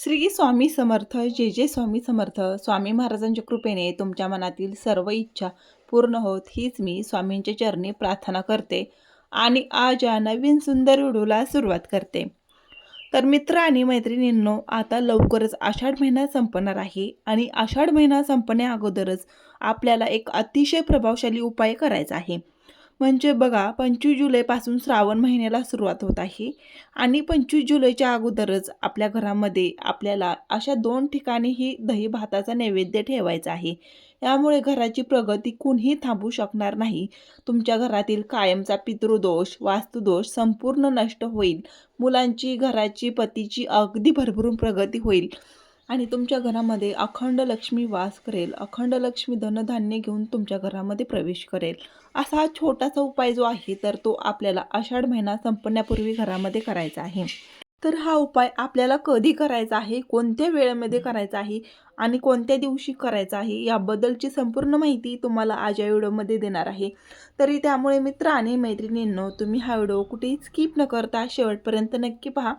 श्री स्वामी समर्थ जे जे स्वामी समर्थ. स्वामी महाराजांच्या कृपेने तुमच्या मनातील सर्व इच्छा पूर्ण होत हीच मी स्वामींच्या चरणी प्रार्थना करते आणि आज या नवीन सुंदर व्हिडिओला सुरुवात करते. तर मित्र आणि मैत्रिणींनो आता लवकरच आषाढ महिना संपणार आहे आणि आषाढ महिना संपण्या अगोदरच आपल्याला एक अतिशय प्रभावशाली उपाय करायचा आहे. म्हणजे बघा पंचवीस जुलैपासून श्रावण महिन्याला सुरुवात होत आहे आणि पंचवीस जुलैच्या अगोदरच आपल्या घरामध्ये आपल्याला अशा दोन ठिकाणी ही दही भाताचा नैवेद्य ठेवायचा आहे. यामुळे घराची प्रगती कुणीही थांबू शकणार नाही. तुमच्या घरातील कायमचा पितृदोष वास्तुदोष संपूर्ण नष्ट होईल. मुलांची घराची पतीची अगदी भरभरून प्रगती होईल. आणि तुमच्या घरामध्ये अखंड लक्ष्मी वास करेल. अखंड लक्ष्मी धनधान्य घेऊन तुमच्या घरामध्ये प्रवेश करेल. असा हा छोटासा उपाय जो आहे तर तो आपल्याला आषाढ महिना संपण्यापूर्वी घरामध्ये करायचा आहे. तर हा उपाय आपल्याला कधी करायचा आहे? कोणत्या वेळेमध्ये करायचा आहे? आणि कोणत्या दिवशी करायचा आहे? याबद्दलची संपूर्ण माहिती तुम्हाला आज या व्हिडिओमध्ये देणार आहे. तरी त्यामुळे मित्र आणि मैत्रिणींनो तुम्ही हा व्हिडिओ कुठेही स्किप न करता शेवटपर्यंत नक्की पहा.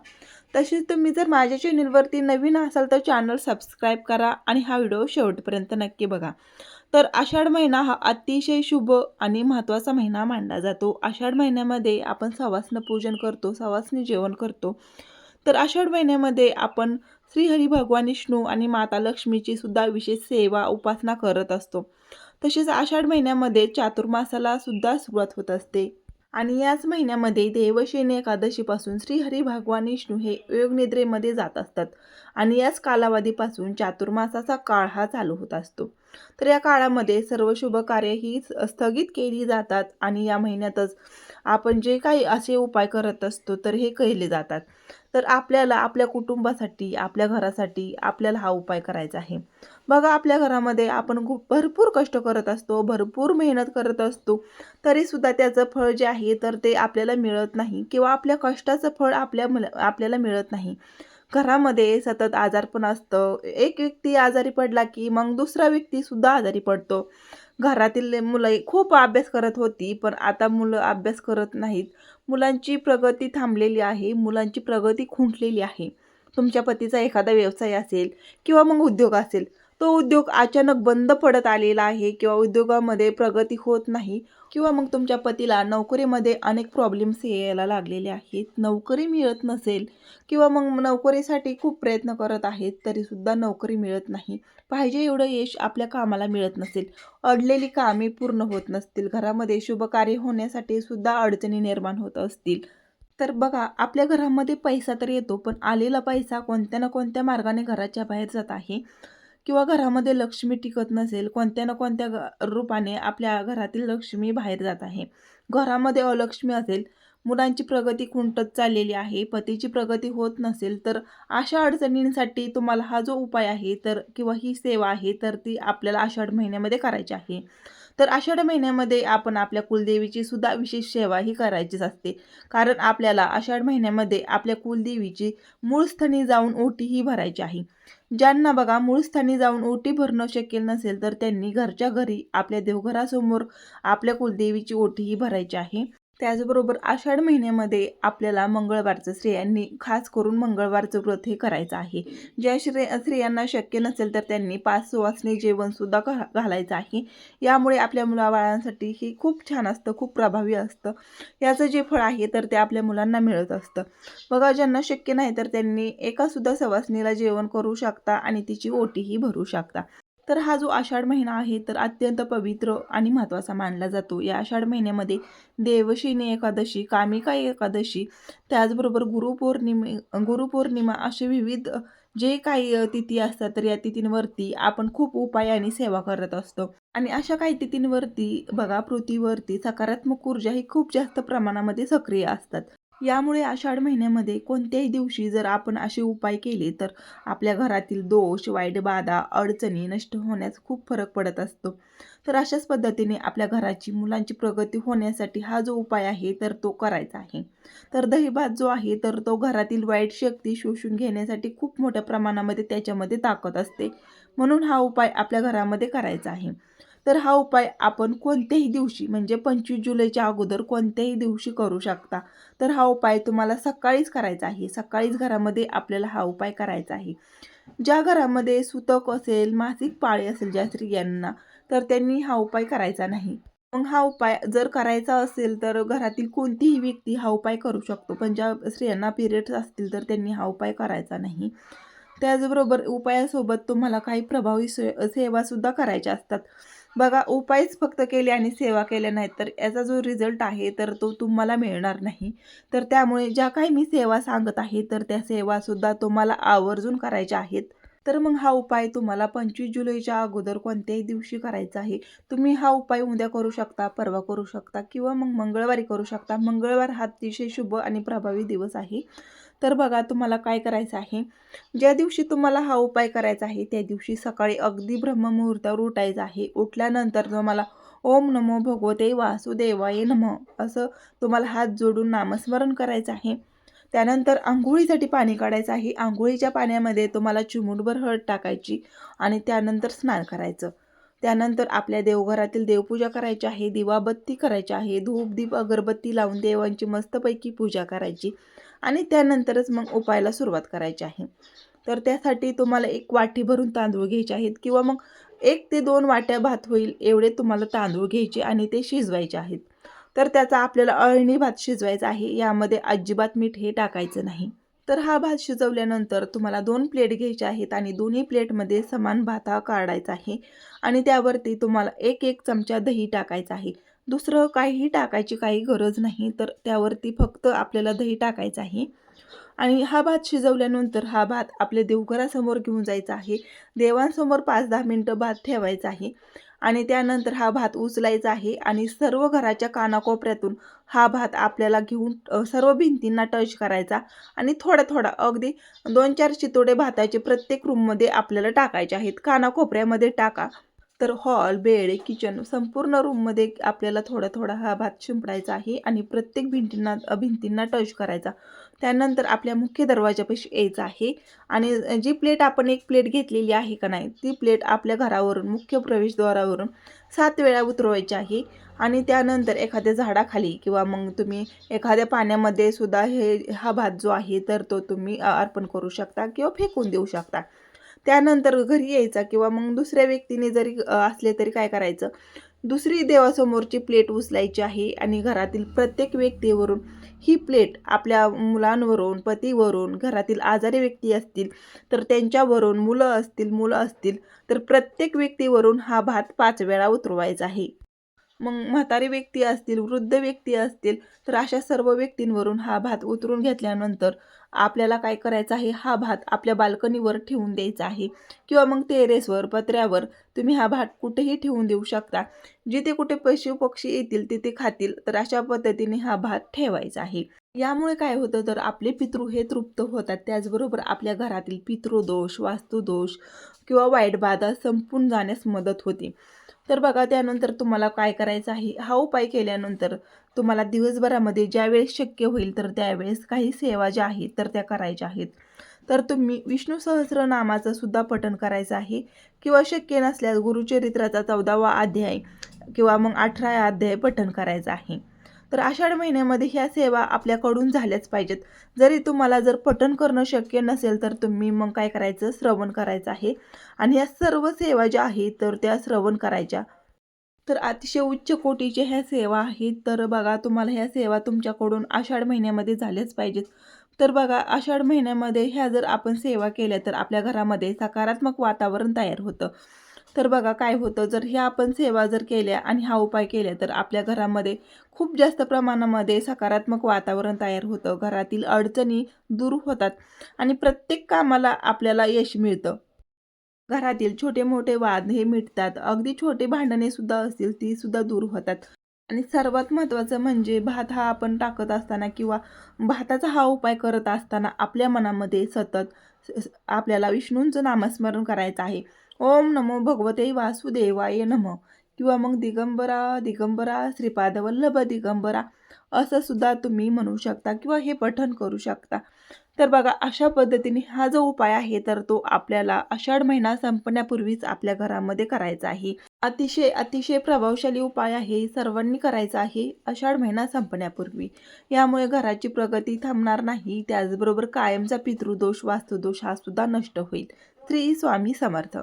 तसेच तुम्ही जर माझ्या चॅनलवरती नवीन असाल तर चॅनल सबस्क्राईब करा आणि हा व्हिडिओ शेवटपर्यंत नक्की बघा. तर आषाढ महिना हा अतिशय शुभ आणि महत्त्वाचा महिना मानला जातो. आषाढ महिन्यामध्ये आपण सवासनं पूजन करतो सवासनी जेवण करतो. तर आषाढ महिन्यामध्ये आपण श्रीहरी भगवान विष्णू आणि माता लक्ष्मीची सुद्धा विशेष सेवा उपासना करत असतो. तसेच आषाढ महिन्यामध्ये चातुर्मासाला सुद्धा सुरुवात होत असते. आणि याच महिन्यामध्ये देवशेनी एकादशीपासून श्रीहरी भगवान विष्णू हे योगनिद्रेमध्ये जात असतात. आणि याच कालावधीपासून चातुर्मासाचा काळ हा चालू होत असतो. तर या काळामध्ये सर्व शुभ कार्य ही स्थगित केली जातात आणि या महिन्यातच आपण जे काही असे उपाय करत असतो तर हे केले जातात. तर आपल्याला आपल्या कुटुंबासाठी आपल्या घरासाठी आपल्याला हा उपाय करायचा आहे. बघा आपल्या घरामध्ये आपण खूप भरपूर कष्ट करत असतो भरपूर मेहनत करत असतो तरीसुद्धा त्याचं फळ जे आहे तर ते आपल्याला मिळत नाही किंवा आपल्या कष्टाचं फळ आपल्या आपल्याला मिळत नाही. घरामध्ये सतत आजारपण असतं. एक व्यक्ती आजारी पडला की मग दुसरा व्यक्तीसुद्धा आजारी पडतो. घरातील मुलं खूप अभ्यास करत होती पण आता मुलं अभ्यास करत नाहीत. मुलांची प्रगती थांबलेली आहे मुलांची प्रगती खुंटलेली आहे. तुमच्या पतीचा एखादा व्यवसाय असेल किंवा मग उद्योग असेल तो उद्योग अचानक बंद पडत आलेला आहे किंवा उद्योगामध्ये प्रगती होत नाही. किंवा मग तुमच्या पतीला नोकरीमध्ये अनेक प्रॉब्लेम्स यायला लागलेले आहेत. नोकरी मिळत नसेल किंवा मग नोकरीसाठी खूप प्रयत्न करत आहेत तरीसुद्धा नोकरी मिळत नाही. पाहिजे एवढं यश आपल्या कामाला मिळत नसेल. अडलेली कामे पूर्ण होत नसतील. घरामध्ये शुभकार्य होण्यासाठी सुद्धा अडचणी निर्माण होत असतील. तर बघा आपल्या घरामध्ये पैसा तर येतो पण आलेला पैसा कोणत्या ना कोणत्या मार्गाने घराच्या बाहेर जात आहे. किंवा घरामध्ये लक्ष्मी टिकत नसेल कोणत्या ना कोणत्या रूपाने आपल्या घरातील लक्ष्मी बाहेर जात आहे. घरामध्ये अलक्ष्मी असेल मुलांची प्रगती खुंटत चाललेली आहे पतीची प्रगती होत नसेल तर अशा अडचणींसाठी तुम्हाला हा जो उपाय आहे तर किंवा ही सेवा आहे तर ती आपल्याला आषाढ महिन्यामध्ये करायची आहे. तर आषाढ महिन्यामध्ये आपण आपल्या कुलदेवीची सुद्धा विशेष सेवा ही करायचीच असते. कारण आपल्याला आषाढ महिन्यामध्ये आपल्या कुलदेवीची मूळस्थानी जाऊन ओटीही भरायची आहे. ज्यांना बघा मूळस्थानी जाऊन ओटी भरणं शक्य नसेल तर त्यांनी घरच्या घरी आपल्या देवघरासमोर आपल्या कुलदेवीची ओटीही भरायची आहे. त्याचबरोबर आषाढ महिन्यामध्ये आपल्याला मंगळवारचं स्त्रियांनी खास करून मंगळवारचं व्रत हे करायचं आहे. ज्या श्रे स्त्रियांना शक्य नसेल तर त्यांनी पाच सुवासनी जेवणसुद्धा घा घालायचं आहे. यामुळे आपल्या मुलाबाळांसाठी हे खूप छान असतं खूप प्रभावी असतं. याचं जे फळ आहे तर ते आपल्या मुलांना मिळत असतं. बघा ज्यांना शक्य नाही तर त्यांनी एकासुद्धा सवासनीला जेवण करू शकता आणि तिची ओटीही भरू शकता. तर हा जो आषाढ महिना आहे तर अत्यंत पवित्र आणि महत्त्वाचा मानला जातो. या आषाढ महिन्यामध्ये देवशिनी एकादशी कामिका एकादशी त्याचबरोबर गुरुपौर्णिमे गुरुपौर्णिमा असे विविध जे काही तिथी असतात तर या तिथींवरती आपण खूप उपाय आणि सेवा करत असतो. आणि अशा काही तिथींवरती बघा पृथ्वीवरती सकारात्मक ऊर्जा ही खूप जास्त प्रमाणामध्ये सक्रिय असतात. यामुळे आषाढ महिन्यामध्ये कोणत्याही दिवशी जर आपण असे उपाय केले तर आपल्या घरातील दोष वाईट बाधा अडचणी नष्ट होण्यास खूप फरक पडत असतो. तर अशाच पद्धतीने आपल्या घराची मुलांची प्रगती होण्यासाठी हा जो उपाय आहे तर तो करायचा आहे. तर दहीभात जो आहे तर तो घरातील वाईट शक्ती शोषून घेण्यासाठी खूप मोठ्या प्रमाणामध्ये त्याच्यामध्ये ताकद असते. म्हणून हा उपाय आपल्या घरामध्ये करायचा आहे. तर हा उपाय आपण कोणत्याही दिवशी म्हणजे पंचवीस जुलैच्या अगोदर कोणत्याही दिवशी करू शकता. तर हा उपाय तुम्हाला सकाळीच करायचा आहे. सकाळीच घरामध्ये आपल्याला हा उपाय करायचा आहे. ज्या घरामध्ये सुतक असेल मासिक पाळी असेल ज्या स्त्रियांना तर त्यांनी हा उपाय करायचा नाही. मग हा उपाय जर करायचा असेल तर घरातील कोणतीही व्यक्ती हा उपाय करू शकतो. पण ज्या स्त्रियांना पिरियड्स असतील तर त्यांनी हा उपाय करायचा नाही. त्याचबरोबर उपायासोबत तुम्हाला काही प्रभावी से सेवासुद्धा करायच्या असतात. बघा उपायच फक्त केले आणि सेवा केल्या नाहीत तर याचा जो रिझल्ट आहे तर तो तुम्हाला मिळणार नाही. तर त्यामुळे ज्या काही मी सेवा सांगत आहे तर त्या सेवासुद्धा तुम्हाला आवर्जून करायच्या आहेत. तर मग हा उपाय तुम्हाला पंचवीस जुलैच्या अगोदर कोणत्याही दिवशी करायचा आहे. तुम्ही हा उपाय उद्या करू शकता परवा करू शकता किंवा मग मंगळवारी करू शकता. मंगळवार हा अतिशय शुभ आणि प्रभावी दिवस आहे. तर बघा तुम्हाला काय करायचं आहे. ज्या दिवशी तुम्हाला हा उपाय करायचा आहे त्या दिवशी सकाळी अगदी ब्रह्ममुहूर्तावर उठायचं आहे. उठल्यानंतर तुम्हाला ओम नमो भगवते वासुदेवाय नम असं तुम्हाला हात जोडून नामस्मरण करायचं आहे. त्यानंतर आंघोळीसाठी पाणी काढायचं आहे. आंघोळीच्या पाण्यामध्ये तुम्हाला चिमूटभर हळद टाकायची आणि त्यानंतर स्नान करायचं. त्यानंतर आपल्या देवघरातील देवपूजा करायची आहे दिवाबत्ती करायची आहे. धूप दीप अगरबत्ती लावून देवांची मस्तपैकी पूजा करायची. आणि त्यानंतरच मग उपायला सुरुवात करायची आहे. तर त्यासाठी तुम्हाला एक वाटी भरून तांदूळ घ्यायचे आहेत किंवा मग एक ते दोन वाट्या भात होईल एवढे तुम्हाला तांदूळ घ्यायचे आणि ते शिजवायचे आहेत. तर त्याचा आपल्याला अळणी भात शिजवायचा आहे यामध्ये अजिबात मीठ हे टाकायचं नाही. तर हा भात शिजवल्यानंतर तुम्हाला दोन प्लेट घ्यायचे आहेत आणि दोन्ही प्लेटमध्ये समान भात हा काढायचा आहे आणि त्यावरती तुम्हाला एक एक चमचा दही टाकायचा आहे. दुसरं काहीही टाकायची काही गरज नाही तर त्यावरती फक्त आपल्याला दही टाकायचं आहे. आणि हा भात शिजवल्यानंतर हा भात आपल्या देवघरासमोर घेऊन जायचा आहे. देवांसमोर पाच दहा मिनटं भात ठेवायचा आहे. आणि त्यानंतर हा भात उचलायचा आहे आणि सर्व घराच्या कानाकोपऱ्यातून हा भात आपल्याला घेऊन सर्व भिंतींना टच करायचा आणि थोडा थोडा अगदी दोन चार चितोडे भाताचे प्रत्येक रूममध्ये आपल्याला टाकायचे आहेत. कानाकोपऱ्यामध्ये टाका. तर हॉल बेड किचन संपूर्ण रूममध्ये आपल्याला थोडा थोडा हा भात शिंपडायचा आहे आणि प्रत्येक भिंतींना भिंतींना टच करायचा. त्यानंतर आपल्या मुख्य दरवाजापाशी यायचं आहे आणि जी प्लेट आपण एक प्लेट घेतलेली आहे का नाही ती प्लेट आपल्या घरावरून मुख्य प्रवेशद्वारावरून सात वेळा उतरवायची आहे आणि त्यानंतर एखाद्या झाडाखाली किंवा मग तुम्ही एखाद्या पाण्यामध्ये सुद्धा हे हा भात जो आहे तर तो तुम्ही अर्पण करू शकता किंवा फेकून देऊ शकता. त्यानंतर घरी यायचा किंवा मग दुसऱ्या व्यक्तीने जरी असले तरी काय करायचं? दुसरी देवासमोरची प्लेट उचलायची आहे आणि घरातील प्रत्येक व्यक्तीवरून ही प्लेट आपल्या मुलांवरून पतीवरून घरातील आजारी व्यक्ती असतील तर त्यांच्यावरून मुलं असतील मुलं असतील तर प्रत्येक व्यक्तीवरून हा भात पाच वेळा उतरवायचा आहे. मग म्हातारी व्यक्ती असतील वृद्ध व्यक्ती असतील तर अशा सर्व व्यक्तींवरून हा भात उतरून घेतल्यानंतर आपल्याला काय करायचं आहे? हा भात आपल्या बाल्कनीवर ठेवून द्यायचा आहे. किंवा मग टेरेसवर पत्र्यावर तुम्ही हा भात कुठेही ठेवून देऊ शकता. जिथे कुठे पशु पक्षी येतील तिथे खातील तर अशा पद्धतीने हा भात ठेवायचा आहे. यामुळे काय होतं तर आपले पितृ हे तृप्त होतात. त्याचबरोबर आपल्या घरातील पितृदोष वास्तुदोष किंवा वाईट बाधा संपून जाण्यास मदत होते. तर बघा त्यानंतर तुम्हाला काय करायचं आहे? हा उपाय केल्यानंतर तुम्हाला दिवसभरामध्ये ज्यावेळेस शक्य होईल तर त्यावेळेस काही सेवा ज्या आहेत तर त्या करायच्या आहेत. तर तुम्ही विष्णू सहस्रनामाचं सुद्धा पठण करायचं आहे. किंवा शक्य नसल्यास गुरुचरित्राचा चौदावा अध्याय किंवा मग अठरा अध्याय पठण करायचं आहे. तर आषाढ महिन्यामध्ये ह्या सेवा आपल्याकडून झाल्याच पाहिजेत. जरी तुम्हाला जर पठण करणं शक्य नसेल तर तुम्ही मग काय करायचं? श्रवण करायचं आहे. आणि या सर्व सेवा ज्या आहेत तर त्या श्रवण करायच्या. तर अतिशय उच्च कोटीच्या ह्या सेवा आहेत. तर बघा तुम्हाला ह्या सेवा तुमच्याकडून आषाढ महिन्यामध्ये झाल्याच पाहिजेत. तर बघा आषाढ महिन्यामध्ये ह्या जर आपण सेवा केल्या तर आपल्या घरामध्ये सकारात्मक वातावरण तयार होतं. तर बघा काय होतं जर ह्या आपण सेवा जर केल्या आणि हा उपाय केला तर आपल्या घरामध्ये खूप जास्त प्रमाणामध्ये सकारात्मक वातावरण तयार होतं. घरातील अडचणी दूर होतात आणि प्रत्येक कामाला आपल्याला यश मिळतं. घरातील छोटे मोठे वाद हे मिटतात. अगदी छोटे भांडणे सुद्धा असतील ती सुद्धा दूर होतात. आणि सर्वात महत्त्वाचं म्हणजे भात हा आपण टाकत असताना किंवा भाताचा हा उपाय करत असताना आपल्या मनामध्ये सतत आपल्याला विष्णूंचं नामस्मरण करायचं आहे. ओम नमो भगवते वासुदेवाय नम. किंवा मग दिगंबरा दिगंबरा श्रीपाद वल्लभ दिगंबरा असं सुद्धा तुम्ही म्हणू शकता किंवा हे पठण करू शकता. तर बघा अशा पद्धतीने हा जो उपाय आहे तर तो आपल्याला आषाढ महिना संपण्यापूर्वीच आपल्या घरामध्ये करायचा आहे. अतिशय अतिशय प्रभावशाली उपाय आहे सर्वांनी करायचा आहे आषाढ महिना संपण्यापूर्वी. यामुळे घराची प्रगती थांबणार नाही त्याचबरोबर कायमचा पितृदोष वास्तुदोष हा सुद्धा नष्ट होईल. श्री स्वामी समर्थ.